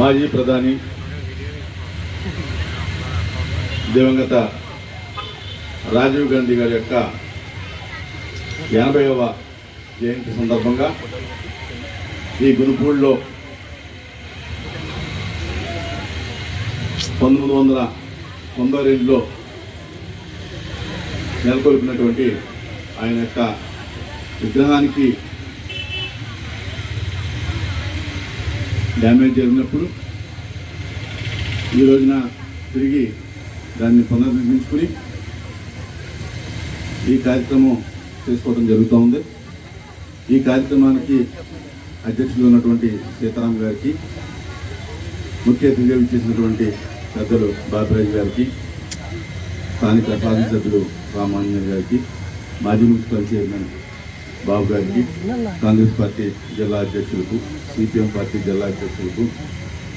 మాజీ ప్రధాని దివంగత రాజీవ్ గాంధీ గారి యొక్క ఎనభైవ జయంతి సందర్భంగా ఈ గురుపూడిలో పంతొమ్మిది వందల తొంభై రెండులో నెలకొల్పినటువంటి ఆయన యొక్క విగ్రహానికి డ్యామేజ్ జరిగినప్పుడు ఈ రోజున తిరిగి దాన్ని పునర్నిర్మించుకుని ఈ కార్యక్రమం చేసుకోవడం జరుగుతూ ఉంది. ఈ కార్యక్రమానికి అధ్యక్షులు ఉన్నటువంటి సీతారాం గారికి ముఖ్య అతిథిగా ఇచ్చేసినటువంటి పెద్దలు బాబురాజు గారికి స్థానిక శాసనసభ్యులు రామాంజన్ గారికి మాజీ మున్సిపల్ చైర్మన్ బాబు గారికి కాంగ్రెస్ పార్టీ జిల్లా అధ్యక్షులకు సిపిఎం పార్టీ జిల్లా అధ్యక్షులకు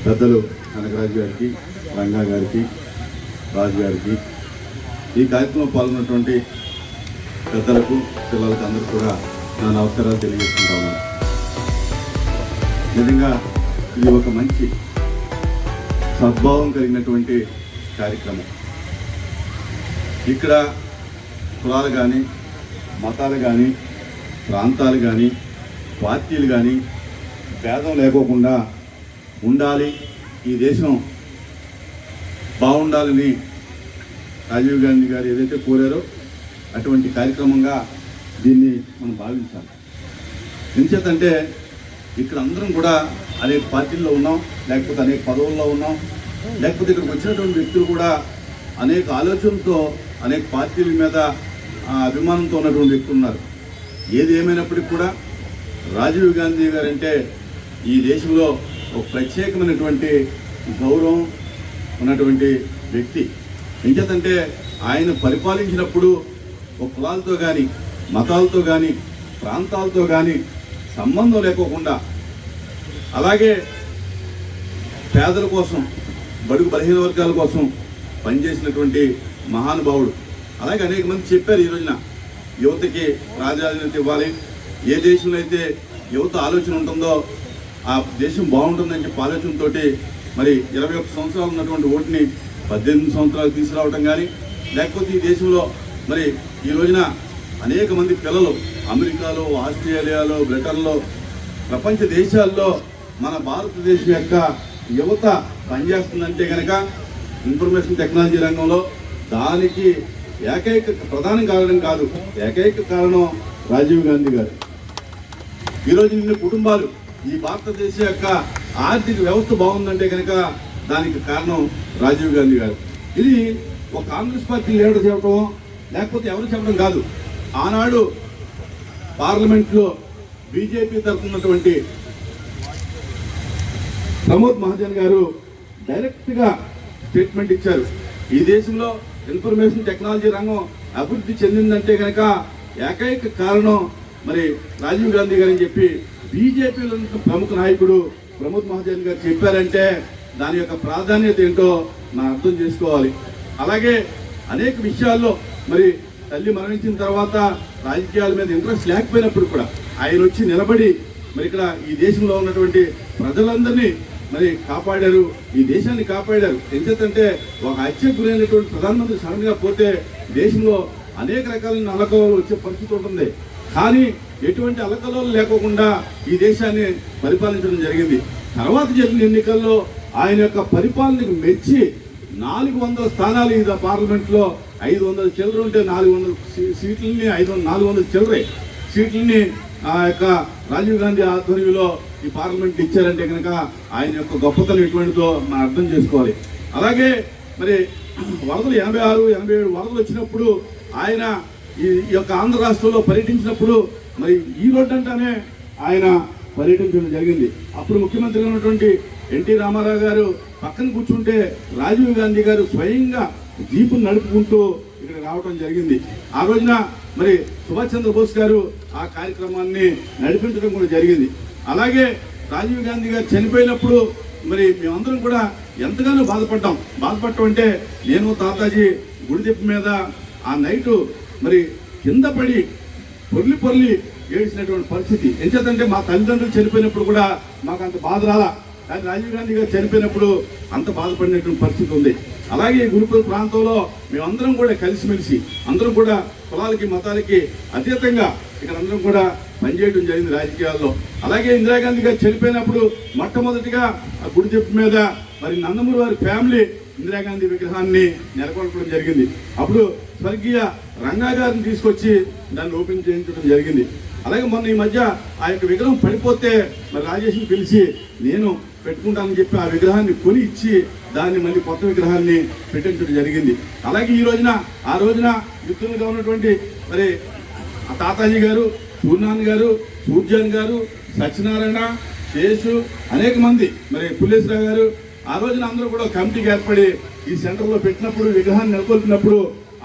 పెద్దలు కనకరాజు గారికి రంగా గారికి రాజు గారికి ఈ కార్యక్రమంలో పాల్గొన్నటువంటి పెద్దలకు పిల్లలకు అందరూ కూడా నా నమస్కారాలు తెలియజేసుకుంటాను నిజంగా ఇది ఒక మంచి సద్భావం కలిగినటువంటి కార్యక్రమం. ఇక్కడ కులాలు కానీ మతాలు కానీ ప్రాంతాలు కానీ పార్టీలు కానీ భేదం లేకోకుండా ఉండాలి. ఈ దేశం బాగుండాలని రాజీవ్ గాంధీ గారు ఏదైతే కోరారో అటువంటి కార్యక్రమంగా దీన్ని మనం భావించాలి. ఎంచేతంటే ఇక్కడ అందరం కూడా అనేక పార్టీల్లో ఉన్నాం లేకపోతే అనేక పదవుల్లో ఉన్నాం లేకపోతే ఇక్కడికి వచ్చినటువంటి వ్యక్తులు కూడా అనేక ఆలోచనలతో అనేక పార్టీల మీద ఆ, అభిమానంతో ఉన్నటువంటి వ్యక్తులు ఉన్నారు. ఏది ఏమైనప్పటికీ కూడా రాజీవ్ గాంధీ గారంటే ఈ దేశంలో ఒక ప్రత్యేకమైనటువంటి గౌరవం ఉన్నటువంటి వ్యక్తి. ఎంచేతంటే ఆయన పరిపాలించినప్పుడు ఒక కులాలతో కానీ మతాలతో కానీ ప్రాంతాలతో కానీ సంబంధం లేకోకుండా అలాగే పేదల కోసం బడుగు బలహీన వర్గాల కోసం పనిచేసినటువంటి మహానుభావుడు. అలాగే అనేక మంది చెప్పారు ఈ రోజున యువతకి ప్రాధాన్యత ఇవ్వాలి. ఏ దేశంలో అయితే యువత ఆలోచన ఉంటుందో ఆ దేశం బాగుంటుందని చెప్పి ఆలోచనతో మరి ఇరవై ఒక్క సంవత్సరాలు ఉన్నటువంటి ఓటుని పద్దెనిమిది సంవత్సరాలు తీసుకురావటం కానీ లేకపోతే ఈ దేశంలో మరి ఈ రోజున అనేక మంది పిల్లలు అమెరికాలో ఆస్ట్రేలియాలో బ్రిటన్లో ప్రపంచ దేశాల్లో మన భారతదేశం యొక్క యువత పనిచేస్తుందంటే కనుక ఇన్ఫర్మేషన్ టెక్నాలజీ రంగంలో దానికి ఏకైక ప్రధాన కారణం కాదు ఏకైక కారణం రాజీవ్ గాంధీ గారు. ఈరోజు నిన్న కుటుంబాలు ఈ భారతదేశ యొక్క ఆర్థిక వ్యవస్థ బాగుందంటే కనుక దానికి కారణం రాజీవ్ గాంధీ గారు. ఇది ఒక కాంగ్రెస్ పార్టీ లీడర్ చెప్పడం లేకపోతే ఎవరు చెప్పడం కాదు. ఆనాడు పార్లమెంట్లో బీజేపీ తరఫునటువంటి ప్రమోద్ మహాజన్ గారు డైరెక్ట్గా స్టేట్మెంట్ ఇచ్చారు. ఈ దేశంలో ఇన్ఫర్మేషన్ టెక్నాలజీ రంగం అభివృద్ధి చెందిందంటే కనుక ఏకైక కారణం మరి రాజీవ్ గాంధీ గారు అని చెప్పి బీజేపీలో ఉన్న ప్రముఖ నాయకుడు ప్రమోద్ మహాజన్ గారు చెప్పారంటే దాని యొక్క ప్రాధాన్యత ఏంటో మనం అర్థం చేసుకోవాలి. అలాగే అనేక విషయాల్లో మరి తల్లి మరణించిన తర్వాత రాజకీయాల మీద ఇంట్రెస్ట్ లేకపోయినప్పుడు కూడా ఆయన వచ్చి నిలబడి మరి ఇక్కడ ఈ దేశంలో ఉన్నటువంటి ప్రజలందరినీ మరి కాపాడారు ఈ దేశాన్ని కాపాడారు. ఎందుకంటే ఒక హత్యకు గురైనటువంటి ప్రధానమంత్రి సడన్గా పోతే దేశంలో అనేక రకాలైన అలకలు వచ్చే పరిస్థితి ఉంటుంది. కానీ ఎటువంటి అలకలు లేకోకుండా ఈ దేశాన్ని పరిపాలించడం జరిగింది. తర్వాత జరిగిన ఎన్నికల్లో ఆయన యొక్క పరిపాలనకు మెచ్చి నాలుగు వందల స్థానాలు ఈ పార్లమెంట్లో ఐదు వందల చిల్లర ఉంటే నాలుగు వందల సీట్లని ఐదు వందల నాలుగు వందల చిల్లరే సీట్లని ఆ యొక్క రాజీవ్ గాంధీ ఆధ్వర్యంలో ఈ పార్లమెంట్ ఇచ్చారంటే కనుక ఆయన యొక్క గొప్పతనం ఎటువంటిదో మనం అర్థం చేసుకోవాలి. అలాగే మరి వరదలు ఎనభై ఆరు ఎనభై ఏడు వరదలు వచ్చినప్పుడు ఆయన ఈ యొక్క ఆంధ్ర రాష్ట్రంలో పర్యటించినప్పుడు మరి ఈ రోడ్డు అంటానే ఆయన పర్యటించడం జరిగింది. అప్పుడు ముఖ్యమంత్రిగా ఉన్నటువంటి ఎన్టీ రామారావు గారు పక్కన కూర్చుంటే రాజీవ్ గాంధీ గారు స్వయంగా జీపు నడుపుకుంటూ ఇక్కడ రావడం జరిగింది. ఆ రోజున మరి సుభాష్ చంద్రబోస్ గారు ఆ కార్యక్రమాన్ని నడిపించడం కూడా జరిగింది. అలాగే రాజీవ్ గాంధీ గారు చనిపోయినప్పుడు మరి మేమందరం కూడా ఎంతగానో బాధపడ్డాం. బాధపడటం అంటే నేను తాతాజీ గుడిదెప్ప మీద ఆ నైటు మరి కింద పడి పొర్లి పొర్లి ఏడ్చినటువంటి పరిస్థితి. ఎంచేతంటే మా తల్లిదండ్రులు చనిపోయినప్పుడు కూడా మాకు అంత బాధ రాలా. కానీ రాజీవ్ గాంధీ గారు చనిపోయినప్పుడు అంత బాధపడినటువంటి పరిస్థితి ఉంది. అలాగే ఈ గురుకుల ప్రాంతంలో మేమందరం కూడా కలిసిమెలిసి అందరం కూడా కులాలకి మతాలకి అతీతంగా ఇక్కడ అందరం కూడా పనిచేయడం జరిగింది రాజకీయాల్లో. అలాగే ఇందిరాగాంధీ గారు చనిపోయినప్పుడు మొట్టమొదటిగా ఆ గుడి చెప్పు మీద మరి నందమూరి వారి ఫ్యామిలీ ఇందిరాగాంధీ విగ్రహాన్ని నెలకొల్పడం జరిగింది. అప్పుడు స్వర్గీయ రంగా గారిని తీసుకొచ్చి దాన్ని ఓపెన్ చేయించడం జరిగింది. అలాగే మొన్న ఈ మధ్య ఆ యొక్క విగ్రహం పడిపోతే మరి రాజేష్ని పిలిచి నేను పెట్టుకుంటానని చెప్పి ఆ విగ్రహాన్ని కొని ఇచ్చి దాన్ని మళ్ళీ కొత్త విగ్రహాన్ని పెట్టించడం జరిగింది. అలాగే ఈ రోజున ఆ రోజున మిత్రులుగా ఉన్నటువంటి మరి తాతాజీ గారు సూర్యనారాయణ గారు సూర్జాన్ గారు సత్యనారాయణ శేషు అనేక మంది మరి పుల్లేశ్వరరావు గారు ఆ రోజున అందరూ కూడా కమిటీకి ఏర్పడి ఈ సెంటర్లో పెట్టినప్పుడు విగ్రహాన్ని నెలకొల్పినప్పుడు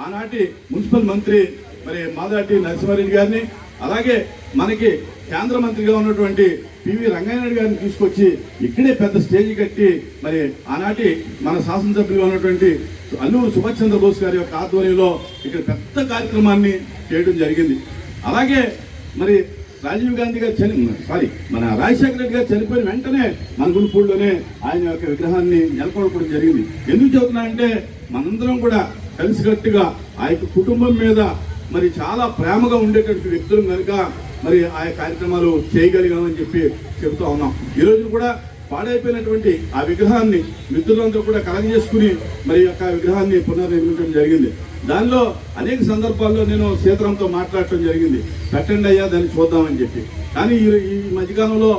ఆనాటి మున్సిపల్ మంత్రి మరి మాదాటి నరసింహారెడ్డి గారిని అలాగే మనకి కేంద్ర మంత్రిగా ఉన్నటువంటి పివి రంగారెడ్డి గారిని తీసుకొచ్చి ఇక్కడే పెద్ద స్టేజ్ కట్టి మరి ఆనాటి మన శాసనసభ్యులుగా ఉన్నటువంటి అల్లూరు సుభాష్ చంద్రబోస్ గారి యొక్క ఆధ్వర్యంలో ఇక్కడ పెద్ద కార్యక్రమాన్ని చేయడం జరిగింది. అలాగే మరి రాజీవ్ గాంధీ గారు చని సారీ మన రాజశేఖర రెడ్డి గారు చనిపోయిన వెంటనే మన గుడిపూడిలోనే ఆయన యొక్క విగ్రహాన్ని నెలకొల్పడం జరిగింది. ఎందుకు చెబుతున్నానంటే మనందరం కూడా కలిసికట్టుగా ఆ యొక్క కుటుంబం మీద మరి చాలా ప్రేమగా ఉండేటటువంటి వ్యక్తులు కనుక మరి ఆ కార్యక్రమాలు చేయగలిగామని చెప్పి చెబుతా ఉన్నాం. ఈ రోజు కూడా పాడైపోయినటువంటి ఆ విగ్రహాన్ని మిత్రులంతా కూడా కలగజేసుకుని మరి యొక్క విగ్రహాన్ని పునర్నిర్మించడం జరిగింది. దానిలో అనేక సందర్భాల్లో నేను సీతరంతో మాట్లాడటం జరిగింది. పెట్టండి అయ్యా దాన్ని చూద్దామని చెప్పి. కానీ ఈ ఈ మధ్యకాలంలో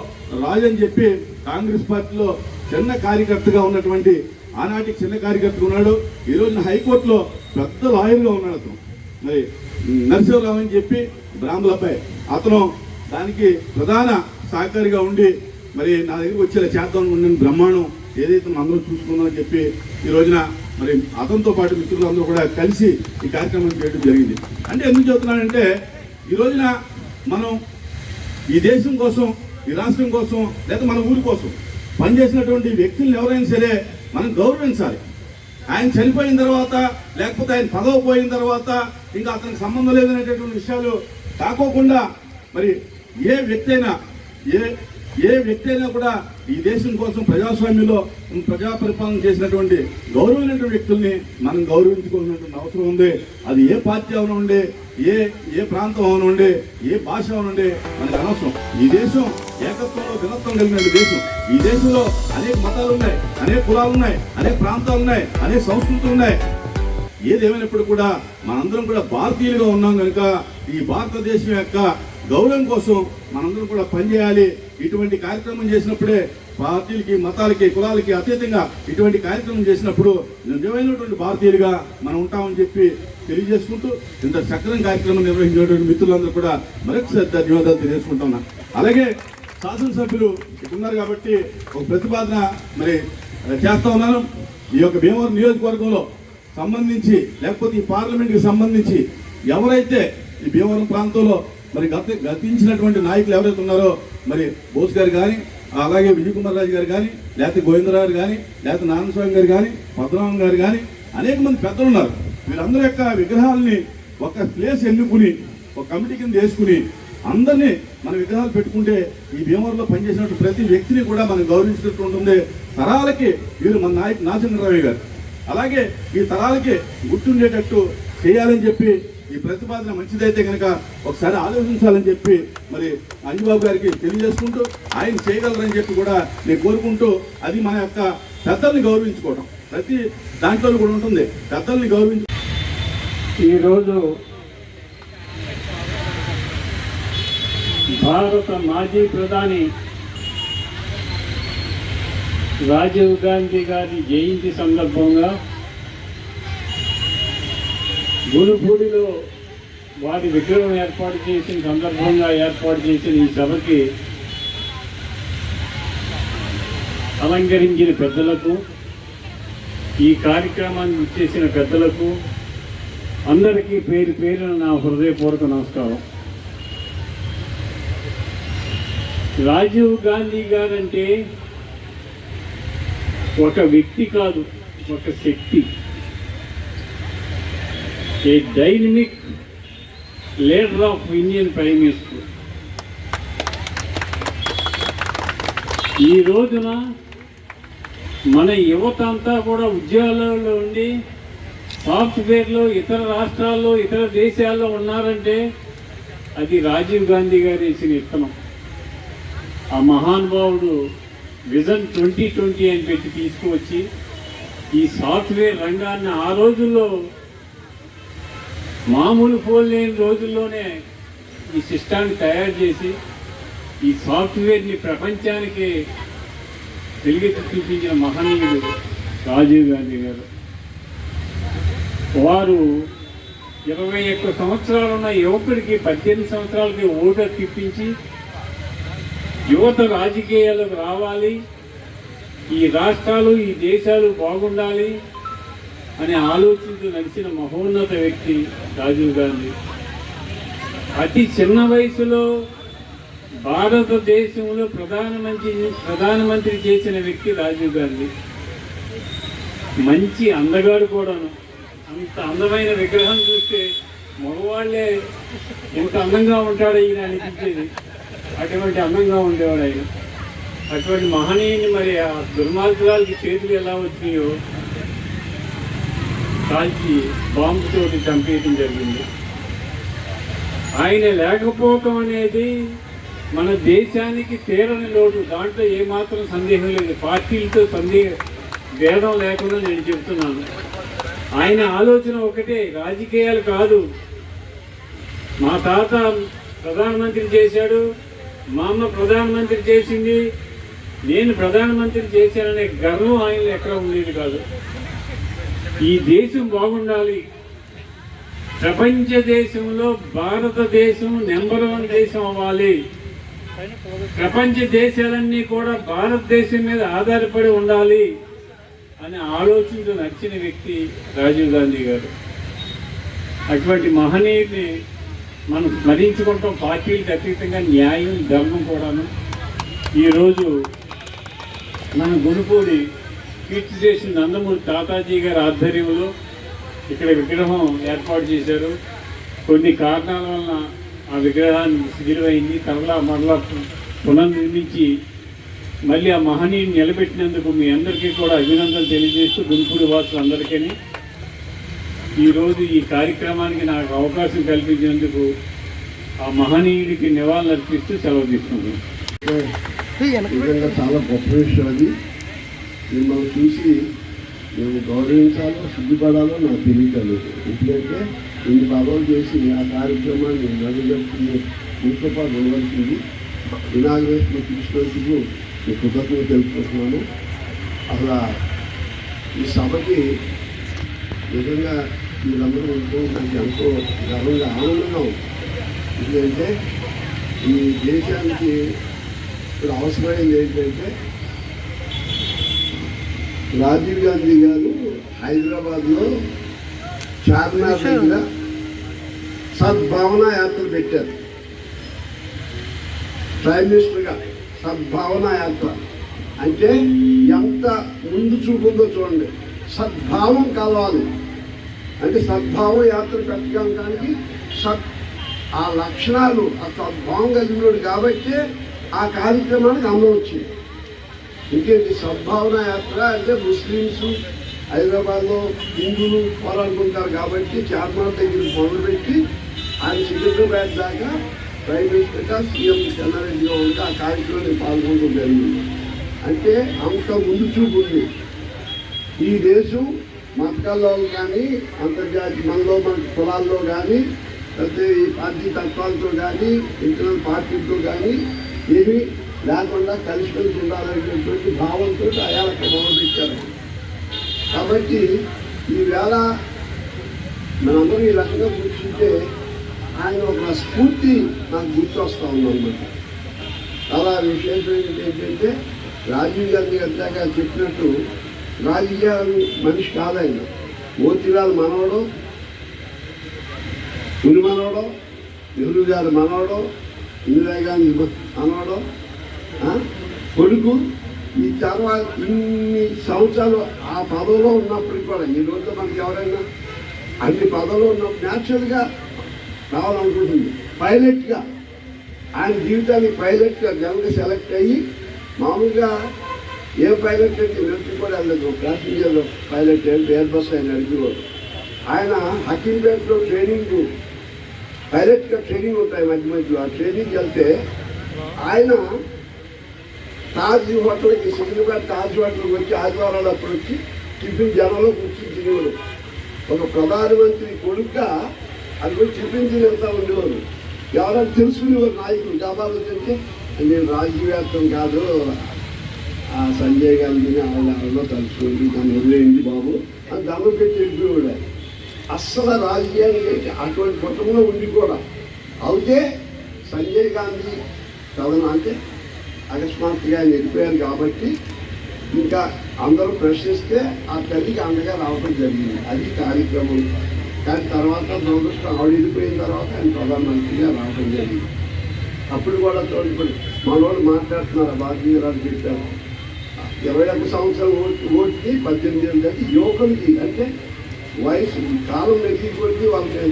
రాజు అని చెప్పి కాంగ్రెస్ పార్టీలో చిన్న కార్యకర్తగా ఉన్నటువంటి ఆనాటి చిన్న కార్యకర్త ఉన్నాడు. ఈ రోజున హైకోర్టులో పెద్ద లాయర్గా ఉన్నాడు అతను. మరి నరసింహరావు అని చెప్పి బ్రాహ్మణ అబ్బాయి అతను దానికి ప్రధాన సహకారిగా ఉండి మరి నా దగ్గరికి వచ్చేలా చేద్దాం ఉండిన బ్రహ్మాండం ఏదైతే మనం చూసుకుందామని చెప్పి ఈ రోజున మరి అతనితో పాటు మిత్రులందరూ కూడా కలిసి ఈ కార్యక్రమం చేయడం జరిగింది. అంటే ఎందుకు చెబుతున్నానంటే ఈ రోజున మనం ఈ దేశం కోసం ఈ రాష్ట్రం కోసం లేదా మన ఊరి కోసం పనిచేసినటువంటి వ్యక్తులను ఎవరైనా సరే మనం గౌరవించాలి. ఆయన చనిపోయిన తర్వాత లేకపోతే ఆయన పదవి పోయిన తర్వాత ఇంకా అతనికి సంబంధం లేదనేటటువంటి విషయాలు కాకోకుండా మరి ఏ వ్యక్తి అయినా ఏ ఏ వ్యక్తి అయినా కూడా ఈ దేశం కోసం ప్రజాస్వామ్యంలో ప్రజా పరిపాలన చేసినటువంటి గౌరవమైనటువంటి వ్యక్తుల్ని మనం గౌరవించుకోవాల్సినటువంటి అవసరం ఉంది. అది ఏ పార్టీ అవనండి ఏ ఏ ప్రాంతం అవనండి ఏ భాష అవనండి మనకు అనవసరం. ఈ దేశం ఏకత్వంలో భిన్నత్వం కలిగిన దేశం. ఈ దేశంలో అనేక మతాలు ఉన్నాయి అనేక కులాలు ఉన్నాయి అనేక ప్రాంతాలు ఉన్నాయి అనేక సంస్కృతులు ఉన్నాయి. ఏదేమైనప్పుడు కూడా మనందరం కూడా భారతీయులుగా ఉన్నాం కనుక ఈ భారతదేశం యొక్క గౌరవం కోసం మనందరం కూడా పనిచేయాలి. ఇటువంటి కార్యక్రమం చేసినప్పుడే భారతీయులకి మతాలకి కులాలకి అతీతంగా ఇటువంటి కార్యక్రమం చేసినప్పుడు నిజమైనటువంటి భారతీయులుగా మనం ఉంటామని చెప్పి తెలియజేసుకుంటూ ఇంత చక్రం కార్యక్రమం నిర్వహించినటువంటి మిత్రులందరూ కూడా మరొకసారి ధన్యవాదాలు తెలియజేసుకుంటున్నా అలాగే శాసనసభ్యులు ఉన్నారు కాబట్టి ఒక ప్రతిపాదన మరి చేస్తా ఉన్నాను. ఈ యొక్క భీమవరం నియోజకవర్గంలో సంబంధించి లేకపోతే ఈ పార్లమెంట్కి సంబంధించి ఎవరైతే ఈ భీమవరం ప్రాంతంలో మరి గత గతించినటువంటి నాయకులు ఎవరైతే ఉన్నారో మరి బోస్ గారు కానీ అలాగే విజయ్ కుమార్ రాజు గారు కానీ లేకపోతే గోవిందరావు గారు కానీ లేకపోతే నారాయణస్వామి గారు కానీ పద్మనాభం గారు కానీ అనేక మంది పెద్దలు ఉన్నారు. వీళ్ళందరి యొక్క విగ్రహాలని ఒక ప్లేస్ ఎన్నుకుని ఒక కమిటీ కింద వేసుకుని అందరినీ మన విగ్రహాలు పెట్టుకుంటే ఈ భీమవరంలో పనిచేసినట్టు ప్రతి వ్యక్తిని కూడా మనం గౌరవించినట్టు ఉంటుంది. తరాలకి వీరు మన నాయకు నాచంద్రరావు గారు. అలాగే ఈ తరాలకి గుర్తుండేటట్టు చేయాలని చెప్పి ఈ ప్రతిపాదన మంచిదైతే కనుక ఒకసారి ఆలోచించాలని చెప్పి మరి అంజుబాబు గారికి తెలియజేసుకుంటూ ఆయన చేయగలరని చెప్పి కూడా నేను కోరుకుంటూ అది మన యొక్క పెద్దల్ని గౌరవించుకోవడం ప్రతి దాంట్లో కూడా ఉంటుంది. పెద్దల్ని గౌరవించు ఈరోజు భారత మాజీ ప్రధాని రాజీవ్ గాంధీ గారి జయంతి సందర్భంగా గురుపూడిలో వారి విగ్రహం ఏర్పాటు చేసిన సందర్భంగా ఏర్పాటు చేసిన ఈ సభకి అలంకరించిన పెద్దలకు ఈ కార్యక్రమాన్ని చేసిన పెద్దలకు అందరికీ పేరు పేరున నా హృదయపూర్వక నమస్కారం. రాజీవ్ గాంధీ గారంటే ఒక వ్యక్తి కాదు ఒక శక్తి. A dynamic leader of Indian prime minister. ఈ రోజున మన యువత అంతా కూడా ఉద్యోగాలలో ఉండి సాఫ్ట్వేర్లో ఇతర రాష్ట్రాల్లో ఇతర దేశాల్లో ఉన్నారంటే అది రాజీవ్ గాంధీ గారు వేసిన ఇత్తనం. ఆ మహానుభావుడు విజన్ ట్వంటీ ట్వంటీ అని పెట్టి తీసుకువచ్చి ఈ సాఫ్ట్వేర్ రంగాన్ని ఆ రోజుల్లో మామూలు ఫోన్ లేని రోజుల్లోనే ఈ సిస్టాన్ని తయారు చేసి ఈ సాఫ్ట్వేర్ని ప్రపంచానికి వెలుగెత్తి చూపించిన మహనీయుడు రాజీవ్ గాంధీ గారు. వారు ఇరవై ఒక్క సంవత్సరాలు ఉన్న యువకుడికి పద్దెనిమిది సంవత్సరాలకి ఓటు తిప్పించి యువత రాజకీయాలకు రావాలి. ఈ రాష్ట్రాలు ఈ దేశాలు బాగుండాలి అని ఆలోచించి నడిచిన మహోన్నత వ్యక్తి రాజీవ్ గాంధీ. అతి చిన్న వయసులో భారతదేశంలో ప్రధానమంత్రి ప్రధానమంత్రి చేసిన వ్యక్తి రాజీవ్ గాంధీ. మంచి అందగాడు కూడాను. అంత అందమైన విగ్రహం చూస్తే మగవాళ్ళే ఎంత అందంగా ఉంటాడు ఈయన అనిపించేది. అటువంటి అందంగా ఉండేవాడు ఆయన. అటువంటి మహనీయుని మరి ఆ దుర్మార్గురాలకి చేతులు ఎలా వచ్చినాయో కాల్చి బాంబుతోటి చంపేయటం జరిగింది. ఆయన లేకపోవటం అనేది మన దేశానికి తీరని లోటు. దాంట్లో ఏమాత్రం సందేహం లేదు. పార్టీలతో సందేహం భేదం లేకుండా నేను చెప్తున్నాను ఆయన ఆలోచన ఒకటే రాజకీయాలు కాదు. మా తాత ప్రధానమంత్రి చేశాడు మా అమ్మ ప్రధానమంత్రి చేసింది నేను ప్రధానమంత్రి చేశాననే గర్వం ఆయనలో ఎక్కడ ఉండేది కాదు. ఈ దేశం బాగుండాలి. ప్రపంచ దేశంలో భారతదేశం నెంబర్ వన్ దేశం అవ్వాలి. ప్రపంచ దేశాలన్నీ కూడా భారతదేశం మీద ఆధారపడి ఉండాలి. అని ఆలోచించి నచ్చిన వ్యక్తి రాజీవ్ గాంధీ గారు. అటువంటి మహనీయుడిని మనం స్మరించుకుంటాం పార్టీలకు అతీతంగా న్యాయం ధర్మం కూడాను. ఈరోజు మన గురుపూడి కీర్తి చేసిన నందమూరి తాతాజీ గారి ఆధ్వర్యంలో ఇక్కడ విగ్రహం ఏర్పాటు చేశారు. కొన్ని కారణాల వలన ఆ విగ్రహాన్ని శిథిలమైంది. తరలా మరలా పునర్నిర్మించి మళ్ళీ ఆ మహనీయుని నిలబెట్టినందుకు మీ అందరికీ కూడా అభినందనలు తెలియజేస్తూ గుంపూడి వాసులందరికీ. ఈరోజు ఈ కార్యక్రమానికి నాకు అవకాశం కల్పించినందుకు ఆ మహనీయుడికి నివాళులు అర్పిస్తూ సెలవు తీసుకున్నాను నిజంగా చాలా గొప్ప విషయం అది. మిమ్మల్ని చూసి మేము గౌరవించాలో సిగ్గుపడాలో నాకు తెలియదు ఎందుకంటే ఇన్ని పదవులు చేసి ఆ కార్యక్రమాన్ని నడుగట్టుకుని ఇంకొక పాటు ఉండవలసింది ఇనాగ్రేషన్ తీసుకొచ్చుకు మీ కృతజ్ఞత తెలుపుకుంటున్నాను. అసలు ఈ సభకి నిజంగా మీరందరూ ఉంటూ నాకు ఎంతో గర్వంగా ఆనందంగా ఉంది. ఎందుకంటే ఈ దేశానికి ఇప్పుడు అవసరమైంది ఏంటంటే రాజీవ్ గాంధీ గారు హైదరాబాద్లో చార్మినార్ దగ్గర సద్భావన యాత్ర పెట్టారు. ప్రైమ్ మినిస్టర్గా. సద్భావన యాత్ర అంటే ఎంత ముందు చూపుందో చూడండి. సద్భావం కలవాలి అంటే సద్భావం యాత్ర పెట్టడానికి సత్ ఆ లక్షణాలు ఆ సద్భావం కలిగినోడు కాబట్టి ఆ కార్యక్రమానికి అందం వచ్చింది. ఇంకేంటి? సద్భావన యాత్ర అంటే ముస్లిమ్స్ హైదరాబాద్లో హిందువులు పోరాడుకుంటారు కాబట్టి చార్మార్ దగ్గర మొదలుపెట్టి ఆయన సికింద్రాబాద్ దాకా ప్రైమ్ మినిస్టర్గా సీఎం చెన్నారెడ్డిగా ఉంటే ఆ కార్యక్రమాన్ని పాల్గొనడం జరిగింది అంటే అంత ముందు చూపు ఉంది. ఈ దేశం మతకాల్లో కానీ అంతర్జాతీయ మనలో మన కులాల్లో కానీ లేకపోతే ఈ పార్టీ తత్వాలతో కానీ ఇంటర్నల్ పార్టీలతో కానీ ఏమీ లేకుండా కలిసిమెలిసి ఉండాలనేటువంటి భావంతో అయాలకు మొదలుపెట్టారు కాబట్టి ఈవేళ మనందరూ ఈ రకంగా కూర్చుంటే ఆయన ఒక స్ఫూర్తి నాకు గుర్తొస్తా ఉందన్నమాట. అలా విశేషం ఏంటంటే రాజీవ్ గాంధీ అందాక చెప్పినట్టు రాజకీయాలు మనిషి కాదైన మోతిలాల్ మనవడు పులి మనవడు నెహ్రూ గారి మనవడు ఇందిరాగాంధీ మనవడు కొడుకు ఈ తర్వాత ఇన్ని సంవత్సరాలు ఆ పదవిలో ఉన్నప్పటికి కూడా ఈ రోజు మనకి ఎవరైనా అన్ని పదవులు ఉన్నప్పుడు న్యాచురల్గా రావాలనుకుంటుంది పైలట్గా ఆయన జీవితాన్ని పైలట్గా జనంగా సెలెక్ట్ అయ్యి మామూలుగా ఏ పైలట్ అంటే మిలిటరీ కూడా వెళ్ళదు. ప్యాసింజర్ పైలట్ అంటే ఎయిర్ బస్ ఆయన నడిపేవాడు. ఆయన హకీంపేటలో ట్రైనింగ్ పైలట్గా ట్రైనింగ్ ఉంటాయి మధ్య మధ్యలో. ఆ ట్రైనింగ్ వెళ్తే ఆయన తాజ్ హోటల్కి సికింద్రాబాద్ తాజ్ హోటల్కి వచ్చి ఆదివారాలు అప్పుడు వచ్చి టిఫిన్ జనంలో కూర్చుని తినేవాడు. ఒక ప్రధానమంత్రి కొడుకుగా అది పోయి టిఫిన్ తిని వెళ్తా ఉండేవారు ఎవరైనా తెలుసుకునేవారు నాయకులు జాబాలు తింటే నేను రాజకీయవేత్తం కాదు. ఆ సంజయ్ గాంధీని ఆవిడలో తలుచుకోండి దాన్ని వదిలేయండి బాబు అని దండం పెట్టి వెళ్ళిపోయాడు అస్సలు రాజకీయానికి అటువంటి కుటుంబంలో ఉండి కూడా అయితే సంజయ్ గాంధీ కథన అంటే అకస్మాత్తుగా ఆయన వెళ్ళిపోయారు కాబట్టి ఇంకా అందరూ ప్రశ్నిస్తే ఆ తల్లికి అండగా రావడం జరిగింది. అది కార్యక్రమం. కానీ తర్వాత దురదృష్టం ఆవిడ వెళ్ళిపోయిన తర్వాత ఆయన ప్రధానమంత్రిగా రావడం జరిగింది. అప్పుడు కూడా చూడండి మనోడు మాట్లాడుతున్నారు భారతీయ రాజు చెప్పారు. ఇరవై ఒక్క సంవత్సరం ఓటు ఓటుకి పద్దెనిమిది ఏళ్ళు యువకులకి అంటే వయసు కాలం నెగ్గిపోయి వాళ్ళకి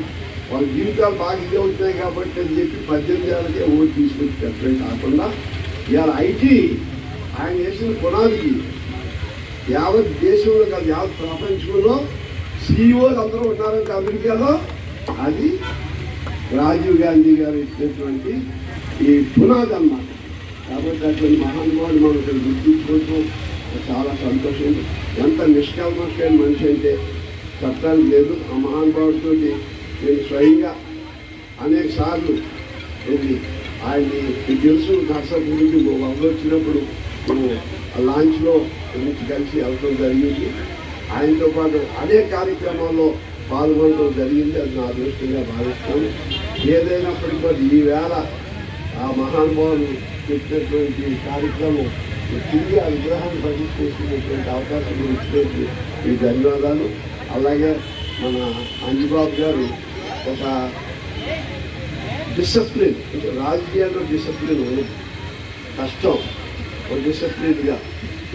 వాళ్ళ జీవితాలు బాగా ఇది అవుతున్నాయి కాబట్టి అని చెప్పి పద్దెనిమిది ఏళ్ళకే ఓటు తీసుకొచ్చి పెట్టడం కాకుండా ఇవాళ ఐటీ ఆయన చేసిన పునాదికి యావత్ దేశంలో కాదు యావత్ ప్రపంచంలో సీఈఓలు అందరూ ఉన్నారంటే అమెరికాలో అది రాజీవ్ గాంధీ గారు ఇచ్చినటువంటి ఈ పునాది అన్నమాట కాబట్టి అటువంటి మహానుభావులు మనం ఇక్కడ గుర్తించుకోవడం చాలా సంతోషం. ఎంత నిష్కల్మషమైన మనిషి అంటే చట్టాలు లేదు. ఆ మహానుభావుడితో నేను స్వయంగా అనేక సార్లు ఇది ఆయన్ని తెలుసు నర్సప్ గురించి వచ్చినప్పుడు నువ్వు ఆ లాంచ్లో నుంచి కలిసి వెళ్ళడం జరిగింది. ఆయనతో పాటు అనేక కార్యక్రమాల్లో పాల్గొనడం జరిగింది అది నా అదృష్టంగా భావిస్తాను ఏదైనప్పటికీ కూడా ఈవేళ ఆ మహానుభావులు చెప్పినటువంటి కార్యక్రమం తిరిగి ఆ విగ్రహాన్ని ప్రతిష్ఠిస్తున్నటువంటి అవకాశం ఇచ్చినట్టు ఈ ధన్యవాదాలు. అలాగే మన అంజుబాబు గారు ఒక డిసిప్లిన్ అంటే రాజకీయాల్లో డిసిప్లిన్ కష్టం ఒక డిసిప్లిన్గా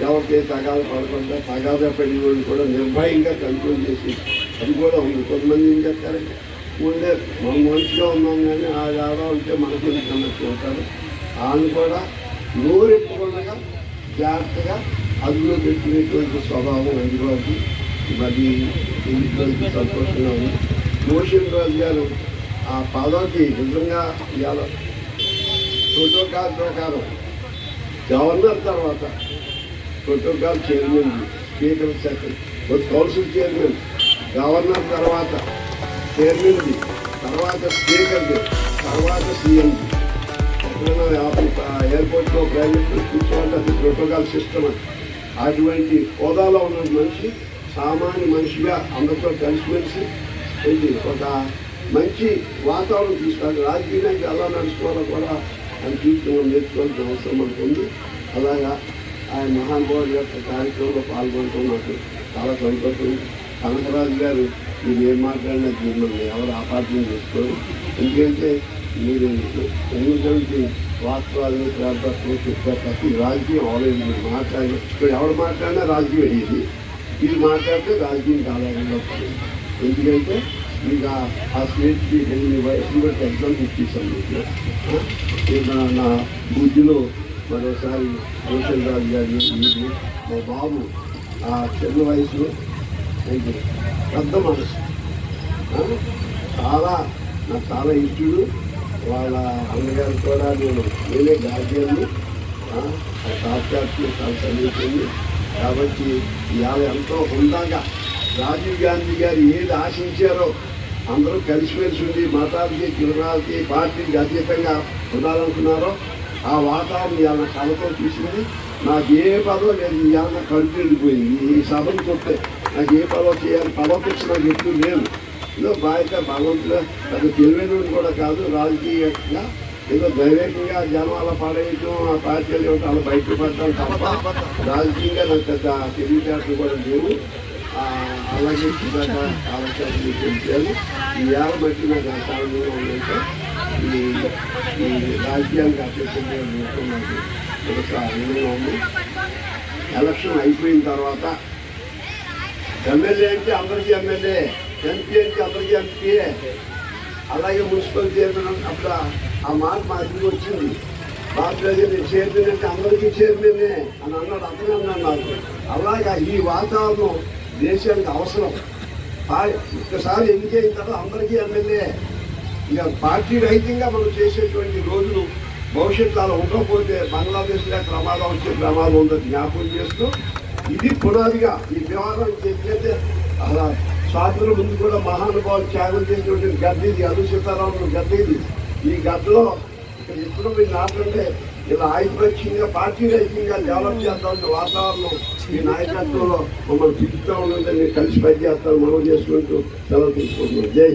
ఎవరికి తగాదు పడకుండా తగాదా పడిన వాళ్ళు కూడా నిర్భయంగా కంట్రోల్ చేసి అది కూడా ఉంది కొంతమంది ఏం చెప్తారంటే ముందే మనం మంచిగా ఉన్నాం కానీ ఆ ఆడ ఉంటే మనకి అన్నట్టు ఉంటారు ఆయన కూడా నోరెప్పకుండా జాగ్రత్తగా అదుపులో పెట్టినటువంటి స్వభావం అందుబాటు మరి ఇంటికి సంతోషంగా ఉంది. మోషన్ రాజు గారు ఆ పదవికి నిజంగా ఇవాళ ప్రోటోకాల్ ప్రకారం గవర్నర్ తర్వాత protocol chairman speaker secretary council chairman governor తర్వాత చైర్మన్ది తర్వాత స్పీకర్ది తర్వాత సీఎంది. ఎక్కడైనా ఎయిర్పోర్ట్లో ప్రైవేట్ కూర్చోవాలంటే అది ప్రోటోకాల్ సిస్టమ్ అటువంటి హోదాలో ఉన్న మనిషి సామాన్య మనిషిగా అందరితో కలిసిమెలిసి ఇది ఒక మంచి వాతావరణం తీసుకోవాలి రాజకీయానికి ఎలా నడుచుకోవాలో కూడా అని తీసుకుని నేర్చుకోవాల్సిన అవసరం మనకు ఉంది. అలాగా ఆయన మహానుభావుడి యొక్క కార్యక్రమంలో పాల్గొనడం నాకు చాలా సంతోషం. కనకరాజు గారు మీరు ఏం మాట్లాడినా మిమ్మల్ని ఎవరు అపార్థం చేసుకోరు. ఎందుకంటే మీరు ఎన్నికలకి వాస్తవాలను ప్రాంతాలను చెప్పారు తప్ప రాజకీయం అవలేదు మీరు మాట్లాడి ఇక్కడ ఎవరు మాట్లాడినా రాజకీయం అయ్యేది. ఇది మాట్లాడితే రాజకీయం కాలాలంలో ఎందుకంటే మీకు ఆ- స్టేట్కి వెళ్ళి వయసుని బట్టి ఎగ్జామ్ ఇచ్చేసాను మీకు. నా నా బుద్ధిలో మరోసారి రోషన్ రాజు గారిని మీరు మా బాబు ఆ చిన్న వయసులో అయితే పెద్ద మనసు. చాలా నాకు చాలా ఇష్టడు. వాళ్ళ అన్నగారు కూడా నేను నేనే గార్జియన్ని సాక్షాత్తు చాలా చదివించింది. కాబట్టి ఇవాళ ఎంతో హుందాగా రాజీవ్ గాంధీ గారు ఏది ఆశించారో అందరూ కలిసిమెలిసి ఉండి మతాలకి కులాలకి పార్టీకి అతీతంగా ఉండాలనుకున్నారో ఆ వాతావరణం ఇవాళ కళతో తీసుకుని నాకు ఏ పదవి లేదు ఇవాళ కడుపు వెళ్ళిపోయింది ఈ సభను చూస్తే నాకు ఏ పదవి చేయాలి పదవి నాకు ఎప్పుడు లేదు. ఏదో బాధ్యత భగవంతుడు. అది తెలివైన కూడా కాదు రాజకీయంగా ఏదో దైవికంగా జనాల పాడేయటం ఆ పార్టీలు ఇవ్వటం అలా బయటపడటం తప్ప రాజకీయంగా నాకు పెద్ద తెలివితేటలు కూడా లేవు. అలాగే ఇదాక అవకాశం తెలిసాను ఈ ఏళ్ళ బట్టి నాకు ఎంత ఆనందంగా ఉందంటే ఈ ఈ రాజకీయానికి అత్యంతంగా నాకు తెలుసు ఉంది. ఎలక్షన్ అయిపోయిన తర్వాత ఎమ్మెల్యే అంటే అందరికీ ఎమ్మెల్యే ఎంపీ అంటే అందరికీ ఎంపీయే. అలాగే మున్సిపల్ చైర్మన్ అప్పుడు ఆ- మాట మా ఇంటికి వచ్చింది. బాధ్యత చైర్మన్ అంటే అందరికీ చైర్మనే అని అన్నాడు అతను అన్నాడు నాకు అలాగా ఈ వాతావరణం దేశానికి అవసరం. ఒకసారి ఒక్కసారి ఎన్నికైన తర్వాత అందరికీ ఎమ్మెల్యే. ఇక పార్టీ రహితంగా మనం చేసేటువంటి రోజులు భవిష్యత్తు అలా ఉండకపోతే బంగ్లాదేశ్లో ప్రమాదం వచ్చే ప్రమాదం ఉందని జ్ఞాపకం చేస్తూ ఇది పునాదిగా ఈ వ్యవహారం ఎట్లయితే అలా స్వాతంత్రం ముందు కూడా మహానుభావులు త్యాగం చేసినటువంటి గడ్డ ఇది అను సీతారాములు గడ్డ ఇది. ఈ గడ్డలో ఇక్కడ ఎప్పుడు మీరు నాటంటే ఇలా ఆయుపక్షంగా పార్టీ రహితంగా డెవలప్ చేద్దాం వాతావరణం ఈ నాయకత్వంలో మమ్మల్ని పిలుస్తూ ఉంటుందని కలిసి పనిచేస్తాను మనం చేసుకుంటూ సెలవు తీసుకుంటున్నాం జై